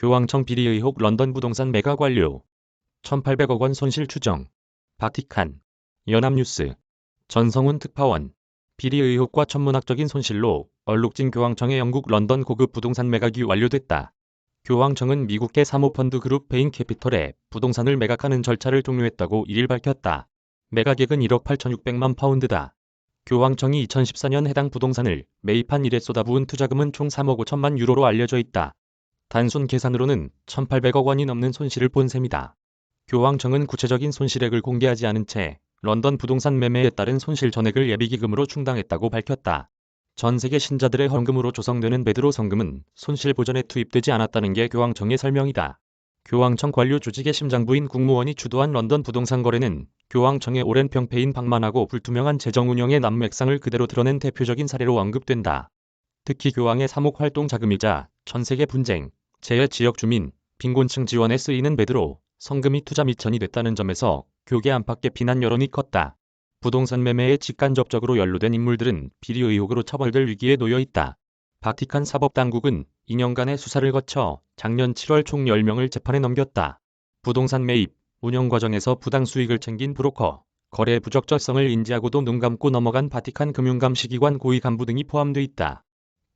교황청 비리 의혹 런던 부동산 매각 완료. 1,800억 원 손실 추정. 바티칸. 연합뉴스. 전성훈 특파원. 비리 의혹과 천문학적인 손실로 얼룩진 교황청의 영국 런던 고급 부동산 매각이 완료됐다. 교황청은 미국계 사모펀드 그룹 베인 캐피털에 부동산을 매각하는 절차를 종료했다고 1일 밝혔다. 매각액은 1억 8,600만 파운드다. 교황청이 2014년 해당 부동산을 매입한 이래 쏟아부은 투자금은 총 3억 5천만 유로로 알려져 있다. 단순 계산으로는 1,800억 원이 넘는 손실을 본 셈이다. 교황청은 구체적인 손실액을 공개하지 않은 채 런던 부동산 매매에 따른 손실 전액을 예비기금으로 충당했다고 밝혔다. 전 세계 신자들의 헌금으로 조성되는 베드로 성금은 손실 보전에 투입되지 않았다는 게 교황청의 설명이다. 교황청 관료 조직의 심장부인 국무원이 주도한 런던 부동산 거래는 교황청의 오랜 병폐인 방만하고 불투명한 재정 운영의 난맥상을 그대로 드러낸 대표적인 사례로 언급된다. 특히 교황의 사목 활동 자금이자 전 세계 분쟁, 재해 지역 주민, 빈곤층 지원에 쓰이는 베드로 성금이 투자 미천이 됐다는 점에서 교계 안팎의 비난 여론이 컸다. 부동산 매매에 직간접적으로 연루된 인물들은 비리 의혹으로 처벌될 위기에 놓여 있다. 바티칸 사법당국은 2년간의 수사를 거쳐 작년 7월 총 10명을 재판에 넘겼다. 부동산 매입, 운영 과정에서 부당 수익을 챙긴 브로커, 거래 부적절성을 인지하고도 눈 감고 넘어간 바티칸 금융감시기관 고위 간부 등이 포함돼 있다.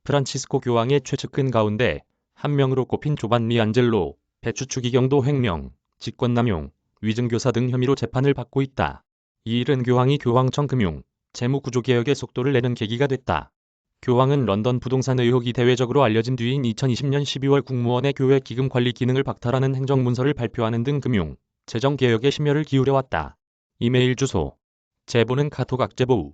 프란치스코 교황의 최측근 가운데 한 명으로 꼽힌 조반니 안젤로, 배추 추기경도 횡령, 직권남용, 위증교사 등 혐의로 재판을 받고 있다. 이 일은 교황이 교황청 금융, 재무구조 개혁의 속도를 내는 계기가 됐다. 교황은 런던 부동산 의혹이 대외적으로 알려진 뒤인 2020년 12월 국무원의 교회 기금 관리 기능을 박탈하는 행정문서를 발표하는 등 금융, 재정 개혁에 심혈을 기울여왔다. 이메일 주소. 제보는 카톡 악제보우